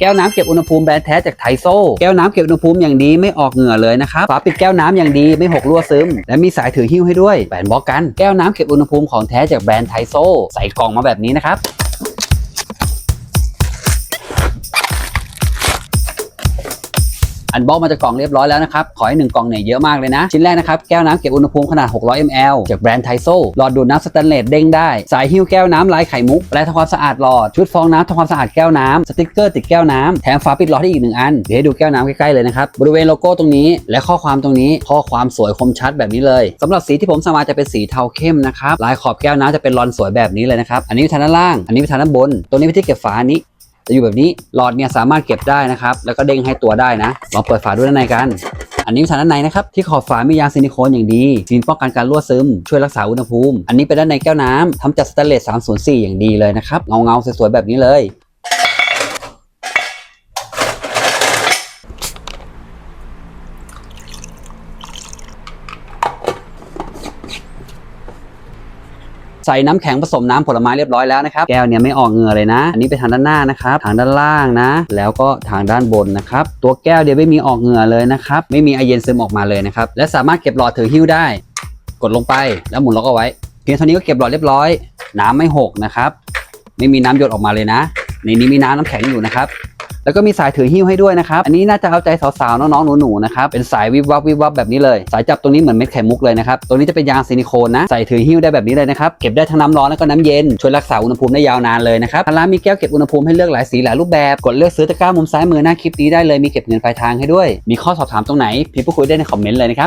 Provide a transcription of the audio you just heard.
แก้วน้ำเก็บอุณหภูมิแบรนด์แท้จากไทโซ แก้วน้ำเก็บอุณหภูมิอย่างดีไม่ออกเหงื่อเลยนะครับ ฝาปิดแก้วน้ำอย่างดีไม่หกรั่วซึม และมีสายถือหิ้วให้ด้วยแบรนด์บล็อกกัน แก้วน้ำเก็บอุณหภูมิของแท้จากแบรนด์ไทโซ ใส่กล่องมาแบบนี้นะครับ อันบ็อกมาจากกล่องเรียบร้อยแล้วนะครับ ขอให้หนึ่งกล่องเนี่ยเยอะมากเลยนะ ชิ้นแรกนะครับ แก้วน้ำเก็บอุณหภูมิขนาด 600 ml จากแบรนด์ไทโซหลอดดูดน้ำสแตนเลสเด้งได้ สายหิ้วแก้วน้ำลายไข่มุกแปรทำความสะอาดหลอด ชุดฟองน้ำทำความสะอาดแก้วน้ำสติกเกอร์ติดแก้วน้ำแถมฝาปิดหลอดให้อีกหนึ่งอันเดี๋ยวให้ดูแก้วน้ำใกล้ๆเลยนะครับบริเวณโลโก้ตรงนี้และข้อความตรงนี้ข้อความสวยคมชัดแบบนี้เลยสำหรับสีที่ผมสมาจะเป็นสีเทาเข้มนะครับลายขอบแก้วน้ำจะเป็นรอนสวยแบบนี้เลยนะครับอันนี้เป็นทางด้านล่างอันนี้เป็นทางด้านบนตรงนี้เป็นที่เก็บฝาอันนี้ จะอยู่แบบนี้หลอดเนี่ยสามารถเก็บได้นะครับ แล้วก็เด้งให้ตัวได้นะลองเปิดฝาดูด้านในกัน อันนี้ฐานด้านในนะครับที่ขอบฝามียางซิลิโคนอย่างดีซีนป้องกันการรั่วซึม ช่วยรักษาอุณหภูมิ อันนี้เป็นด้านในแก้วน้ำทำจากสแตนเลส304 อย่างดีเลยนะครับเงาเงาสวยๆแบบนี้เลย ใส่น้ำแข็งผสมน้ำผลไม้เรียบร้อยแล้วนะครับ แก้วเนี่ยไม่ออกเงือเลยนะ อันนี้เป็นทางด้านหน้านะครับ ทางด้านล่างนะ แล้วก็ทางด้านบนนะครับ ตัวแก้วเดี๋ยวไม่มีออกเงือเลยนะครับ ไม่มีไอเย็นซึมออกมาเลยนะครับ และสามารถเก็บหลอดถือหิ้วได้ กดลงไปแล้วหมุนล็อกเอาไว้ เพียงเท่านี้ก็เก็บหลอดเรียบร้อย น้ำไม่หกนะครับ ไม่มีน้ำหยดออกมาเลยนะ ในนี้มีน้ำน้ำแข็งอยู่นะครับ แล้วก็มีสายถือหิ้วให้ด้วยนะครับ อันนี้น่าจะเอาใจสาวๆ น้องๆ หนูๆ นะครับ เป็นสายวิบวับวิบวับแบบนี้เลย สายจับตรงนี้เหมือนเม็ดไข่มุกเลยนะครับ ตัวนี้จะเป็นยางซิลิโคนนะ ใส่ถือหิ้วได้แบบนี้เลยนะครับ เก็บได้ทั้งน้ำร้อนแล้วก็น้ำเย็น ช่วยรักษาอุณหภูมิได้ยาวนานเลยนะครับร้านมีแก้วเก็บอุณหภูมิให้เลือกหลายสีหลายรูปแบบ กดเลือกซื้อตะกร้ามุมซ้ายมือหน้าคลิปนี้ได้เลย มีเก็บเงินปลายทางให้ด้วย มีข้อสอบถามตรงไหนพิมพ์พูดคุยได้ในคอมเมนต์เลยนะครับ